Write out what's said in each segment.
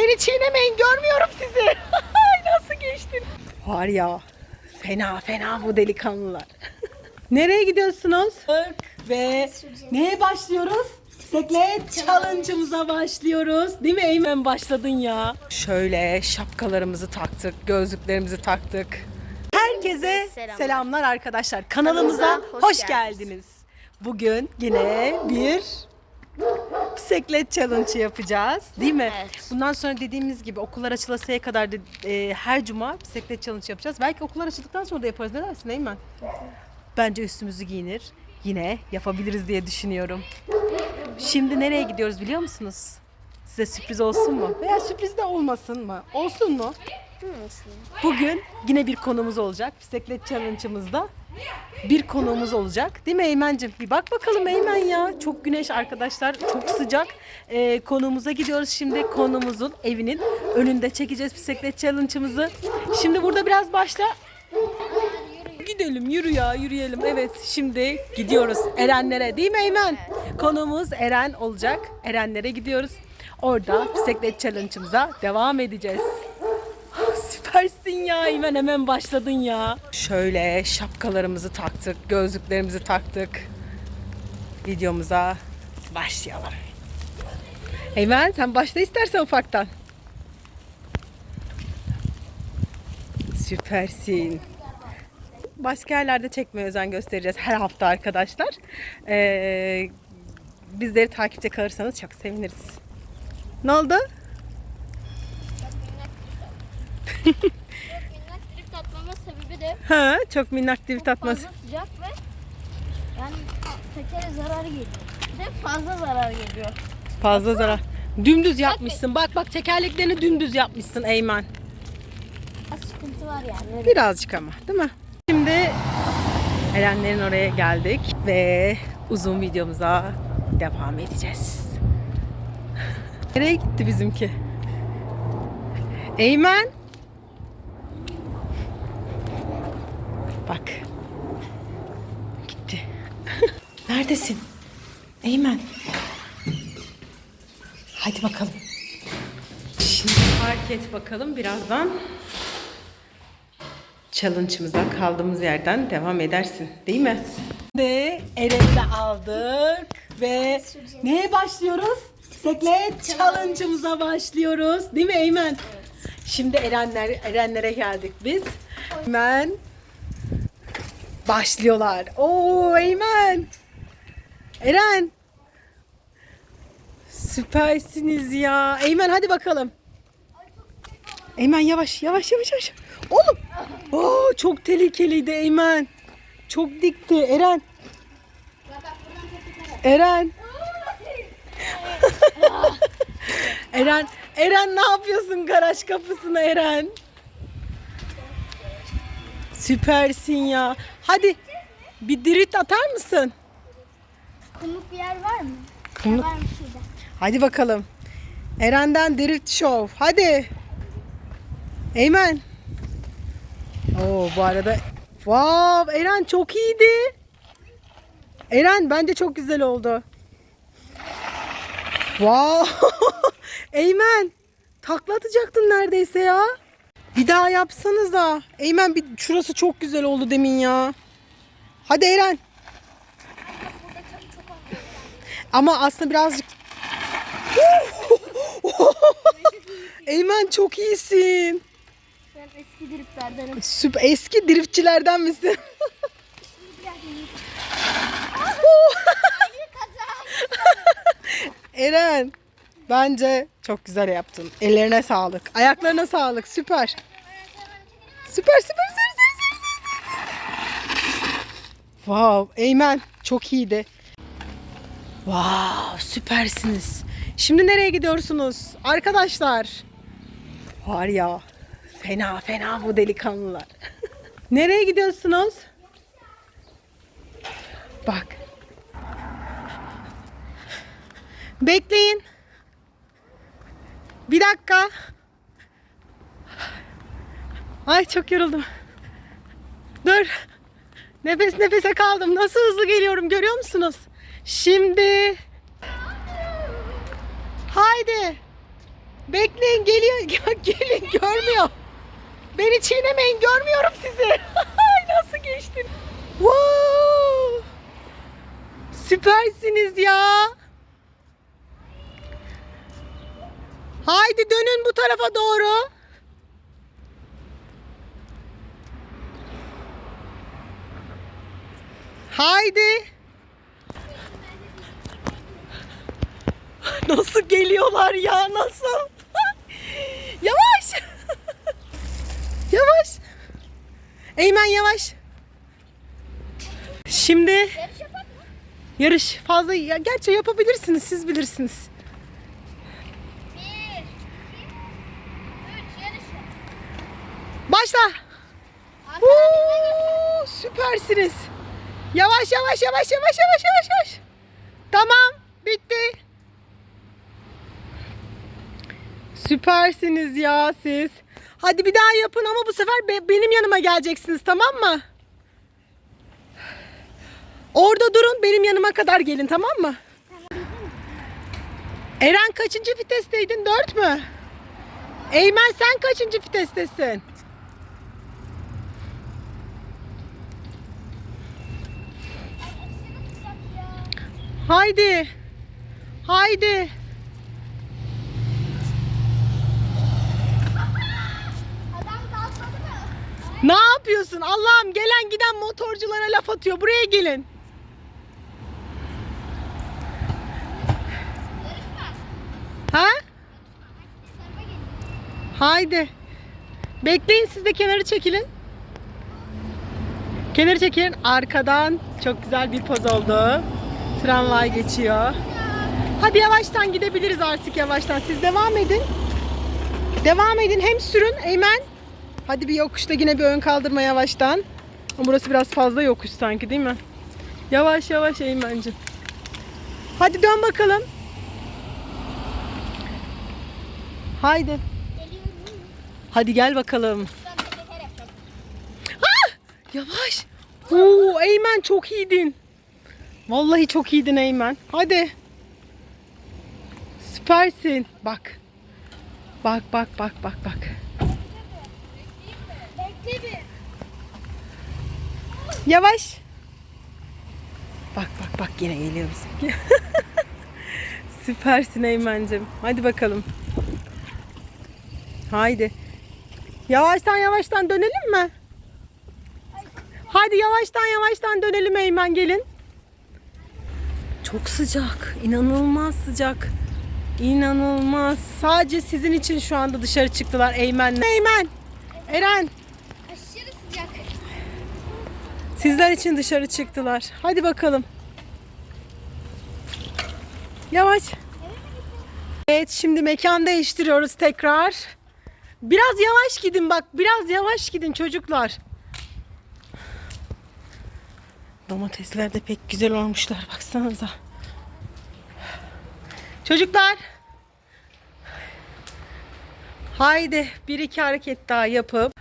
Beni çiğnemeyin görmüyorum sizi. Ay nasıl geçtin? Var ya fena fena bu delikanlılar. Nereye gidiyorsunuz? Ve neye başlıyoruz? Bisiklet challenge'ımıza başlıyoruz. Değil mi Eymen başladın ya? Şöyle şapkalarımızı taktık, gözlüklerimizi taktık. Herkese Selamlar. selamlar arkadaşlar. Kanalımıza Kanalımıza hoş, hoş geldiniz. geldiniz. Bugün yine bir bisiklet challenge yapacağız. Değil mi? Evet. Bundan sonra dediğimiz gibi okullar açılasıya kadar da, e, her cuma bisiklet challenge yapacağız. Belki okullar açıldıktan sonra da yaparız. Ne dersin Eymen? Bence üstümüzü giyinir. Yine yapabiliriz diye düşünüyorum. Şimdi nereye gidiyoruz biliyor musunuz? Size sürpriz olsun mu? Veya sürpriz de olmasın mı? Olsun mu? Bugün yine bir konumuz olacak. Bisiklet challenge'ımızda bir konuğumuz olacak. Değil mi Eymen'cim? Bir bak bakalım Eymen ya. Çok güneş arkadaşlar. Çok sıcak. Ee, konuğumuza gidiyoruz şimdi. Konumuzun evinin önünde çekeceğiz bisiklet challenge'ımızı. Şimdi burada biraz başla. Gidelim yürü ya yürüyelim. Evet şimdi gidiyoruz Erenlere değil mi Eymen? Konuğumuz Eren olacak. Erenlere gidiyoruz. Orada bisiklet challenge'ımıza devam edeceğiz. Süpersin ya Eymen hemen başladın ya. Şöyle şapkalarımızı taktık, gözlüklerimizi taktık. Videomuza başlayalım. Eymen sen başla istersen ufaktan. Süpersin. Başka yerlerde çekmeye özen göstereceğiz her hafta arkadaşlar. Ee, bizleri takipte kalırsanız çok seviniriz. Ne oldu? Minnak drift atmama sebebi de Ha, çok minnak divit atması. fazla sıcak ve yani tekere zarar geliyor. Bir de fazla zarar geliyor. Fazla zarar. Dümdüz yapmışsın. Bak bak tekerleklerini dümdüz yapmışsın Eymen. Az sıkıntı var yani. Birazcık ama değil mi? Şimdi Erenlerin oraya geldik ve uzun videomuza devam edeceğiz. Nereye gitti bizimki? Eymen. Bak. Gitti. Neredesin? Eymen. Hadi bakalım. Şimdi fark et bakalım birazdan challenge'ımıza kaldığımız yerden devam edersin. Değil mi? Ve Eren'i de aldık ve neye başlıyoruz? Bisiklet challenge'ımıza başlıyoruz. Değil mi Eymen? Şimdi Erenler, Erenlere geldik biz. Eymen başlıyorlar. Oo Eymen. Eren. Süpersiniz ya. Eymen hadi bakalım. Eymen yavaş yavaş yavaş yavaş. Oğlum. Oo, çok tehlikeliydi Eymen. Çok dikti Eren. Eren. Eren. Eren ne yapıyorsun garaj kapısına Eren? Süpersin ya. Hadi bir dirit atar mısın? Kumluk bir yer var mı? Kumluk- Var mı şurada? Hadi bakalım. Eren'den Drift Show. Hadi. Eymen. Oo bu arada Wow, Eren çok iyiydi. Eren bence çok güzel oldu. Wow. Eymen takla atacaktın neredeyse ya. Bir daha yapsanız da. Eymen bir şurası çok güzel oldu demin ya. Hadi Eren. Ama aslında birazcık Eymen çok iyisin. Ben eski driftlerdenim. Süper eski driftçilerden misin? Eren bence çok güzel yaptın. Ellerine sağlık. Ayaklarına sağlık. Süper. Süper süper süper süper süper. Wow, Eymen çok iyiydi. Wow, süpersiniz. Şimdi nereye gidiyorsunuz? Arkadaşlar. Var ya, fena fena bu delikanlılar. nereye gidiyorsunuz? Bak. Bekleyin. Bir dakika. Ay çok yoruldum. Dur. Nefes nefese kaldım. Nasıl hızlı geliyorum görüyor musunuz? Şimdi. Haydi. Bekleyin geliyor. Gelin görmüyor. Beni çiğnemeyin görmüyorum sizi. Nasıl geçtin? Wow! Süpersiniz ya. Haydi dönün bu tarafa doğru. Haydi. Nasıl geliyorlar ya nasıl? yavaş. yavaş. Eymen yavaş. Şimdi Yarış fazla ya gerçi yapabilirsiniz siz bilirsiniz. Bir, iki, üç yarış yap. Başla. Süpersiniz. Yavaş yavaş yavaş yavaş yavaş yavaş yavaş. Tamam, bitti. Süpersiniz ya siz. Hadi bir daha yapın ama bu sefer be- benim yanıma geleceksiniz tamam mı? Orada durun benim yanıma kadar gelin tamam mı? Eren kaçıncı vitesteydin? Dört mü? Eymen sen kaçıncı vitestesin? Haydi. Haydi. Ne yapıyorsun? Allah'ım gelen giden motorculara laf atıyor. Buraya gelin. Ha? Haydi. Bekleyin siz de kenarı çekilin. Kenarı çekilin. Arkadan çok güzel bir poz oldu. Tramvay geçiyor. Hadi yavaştan gidebiliriz artık yavaştan. Siz devam edin. Devam edin. Hem sürün Eymen. Hadi bir yokuşta yine bir ön kaldırma yavaştan. Burası biraz fazla yokuş sanki değil mi? Yavaş yavaş Eymen'cim. Hadi dön bakalım. Haydi. Hadi gel bakalım. Ah! Yavaş. Oo, Eymen çok iyiydin. Vallahi çok iyiydin Eymen. Hadi. Süpersin. Bak. Bak bak bak bak bak. Bekle bir. Yavaş. Bak bak bak yine geliyor bize. Süpersin Eymen'cim. Hadi bakalım. Haydi. Yavaştan yavaştan dönelim mi? Hadi yavaştan yavaştan dönelim Eymen gelin. Çok sıcak. inanılmaz sıcak. İnanılmaz. Sadece sizin için şu anda dışarı çıktılar Eymen'le. Eymen. Eren. Aşırı sıcak. Sizler için dışarı çıktılar. Hadi bakalım. Yavaş. Evet şimdi mekan değiştiriyoruz tekrar. Biraz yavaş gidin bak. Biraz yavaş gidin çocuklar. Domatesler de pek güzel olmuşlar. Baksanıza. Çocuklar. Haydi bir iki hareket daha yapıp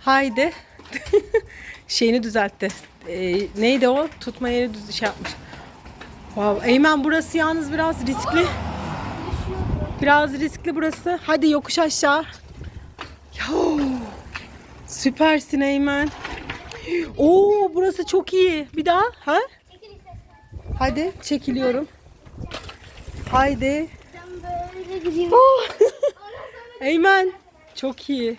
Haydi. Şeyini düzeltti. Ee, neydi o? Tutma yeri düz şey yapmış. Wow. Eymen burası yalnız biraz riskli. Biraz riskli burası. Hadi yokuş aşağı. Yo. Süpersin Eymen. Oo burası çok iyi. Bir daha. Ha? Hadi çekiliyorum. Haydi. Oh. Eymen çok iyi.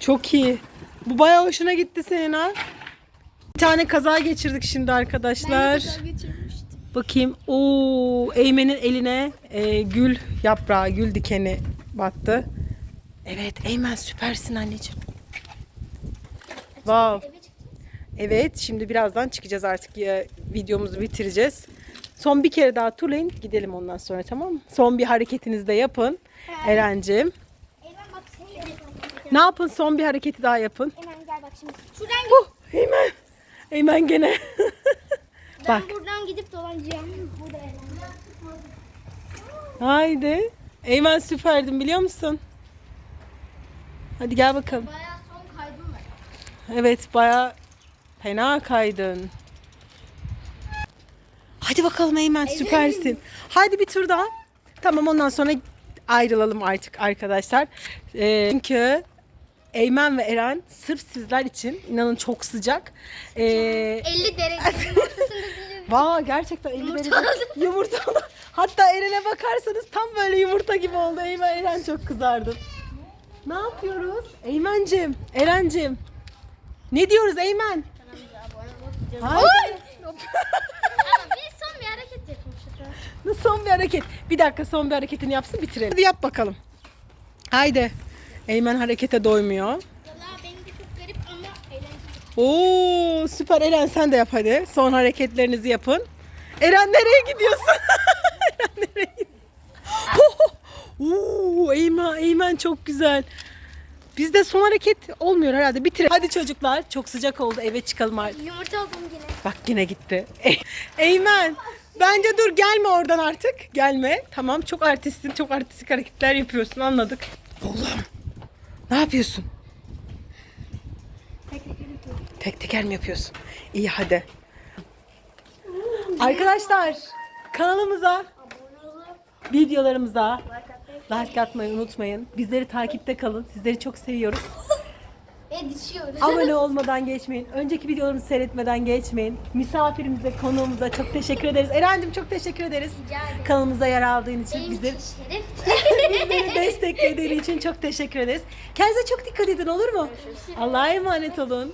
Çok iyi. Bu bayağı hoşuna gitti senin ha. Bir tane kaza geçirdik şimdi arkadaşlar. Bakayım. Oo, Eymen'in eline e, gül yaprağı, gül dikeni battı. Evet, Eymen süpersin anneciğim. Wow. Evet, şimdi birazdan çıkacağız artık ya, videomuzu bitireceğiz. Son bir kere daha turlayın, gidelim ondan sonra tamam mı? Son bir hareketinizi de yapın. Eren'cim. Ne yapın? Son bir hareketi daha yapın. Eymen gel bak şimdi. Şuradan git. Oh, Eymen. Eymen gene. Ben bak. buradan gidip dolanacağım. Burada Eymen. Haydi. Eymen süperdin biliyor musun? Hadi gel bakalım. Bayağı son kaydım var. Evet baya fena kaydın. Hadi bakalım Eymen süpersin. Hadi bir tur daha. Tamam ondan sonra ayrılalım artık arkadaşlar. Ee, çünkü Eymen ve Eren sırf sizler için inanın çok sıcak. Ee, 50 derecenin ortasında bir Vaa gerçekten 50 Yumurta derece yumurta oldu. Hatta Eren'e bakarsanız tam böyle yumurta gibi oldu. Eymen Eren çok kızardı. Ne yapıyoruz? Eymen'cim, Eren'cim. Ne diyoruz Eymen? Olmak Haydi. Ama bir son bir hareket yapmıştık. Son bir hareket. Bir dakika son bir hareketini yapsın bitirelim. Hadi yap bakalım. Haydi. Eymen harekete doymuyor. Valla benimki çok garip ama eğlenceli. Oo süper Eren sen de yap hadi. Son hareketlerinizi yapın. Eren nereye gidiyorsun? Eren nereye gidiyorsun? Oo Eymen, Eymen çok güzel. Bizde son hareket olmuyor herhalde. Bitirelim. Hadi çocuklar çok sıcak oldu eve çıkalım artık. Yumurta oldum yine. Bak yine gitti. Eymen bence dur gelme oradan artık. Gelme. Tamam çok artistsin çok artistik hareketler yapıyorsun anladık. Oğlum ne yapıyorsun? Tek teker mi yapıyorsun? İyi hadi. Arkadaşlar kanalımıza videolarımıza like atmayı unutmayın. Bizleri takipte kalın. Sizleri çok seviyoruz. ve düşüyoruz. Abone olmadan geçmeyin. Önceki videolarımızı seyretmeden geçmeyin. Misafirimize, konuğumuza çok teşekkür ederiz. Eren'cim çok teşekkür ederiz. Rica ederim. Kanalımıza yer aldığın için Benim bizleri, için şeref. bizleri desteklediğin için çok teşekkür ederiz. Kendinize çok dikkat edin olur mu? Allah'a emanet olun.